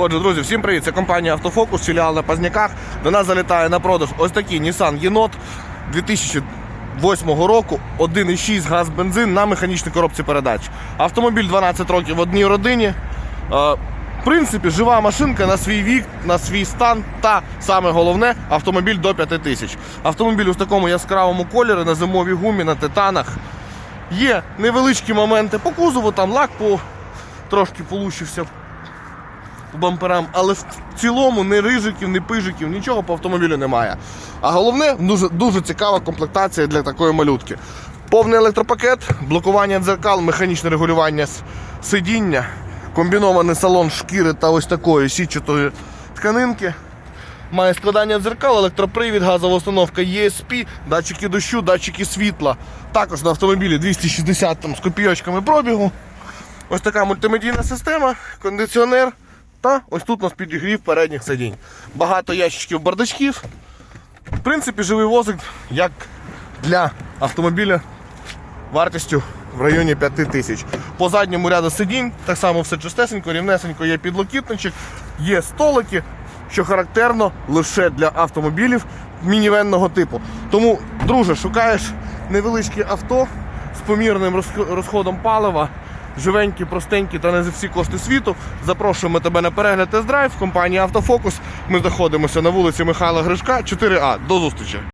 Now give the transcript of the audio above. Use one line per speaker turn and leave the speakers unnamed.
Отже, друзі, всім привіт! Це компанія Автофокус, філіал на Пазняках. До нас залітає на продаж ось такий Nissan Єнот 2008 року, 1,6 газ бензин на механічній коробці передач. Автомобіль 12 років в одній родині. Е, В принципі, жива машинка на свій вік, на свій стан та саме головне автомобіль до 5 тисяч. Автомобіль у такому яскравому кольорі на зимовій гумі, на титанах. Є невеличкі моменти по кузову, там лак по трошки полущився по бамперам, але в цілому ні рижиків, ні пижиків, нічого по автомобілю немає. А головне, дуже, дуже цікава комплектація для такої малютки. Повний електропакет, блокування дзеркал, механічне регулювання сидіння, комбінований салон шкіри та ось такої сітчатої тканинки. Має складання дзеркал, електропривід, газова установка ESP, датчики дощу, датчики світла. Також на автомобілі 260 там, з копійочками пробігу. Ось така мультимедійна система, кондиціонер та ось тут у нас підігрів передніх сидінь. Багато ящичків бардачків. В принципі, живий возик, як для автомобіля вартістю в районі 5 тисяч. По задньому ряду сидінь, так само все чистесенько, рівнесенько, є підлокітничок, є столики, що характерно лише для автомобілів мінівенного типу. Тому, друже, шукаєш невеличке авто з помірним розходом палива, живенькі, простенькі та не за всі кошти світу. Запрошуємо тебе на перегляд тест-драйв компанії Автофокус. Ми знаходимося на вулиці Михайла Гришка, 4А. До зустрічі!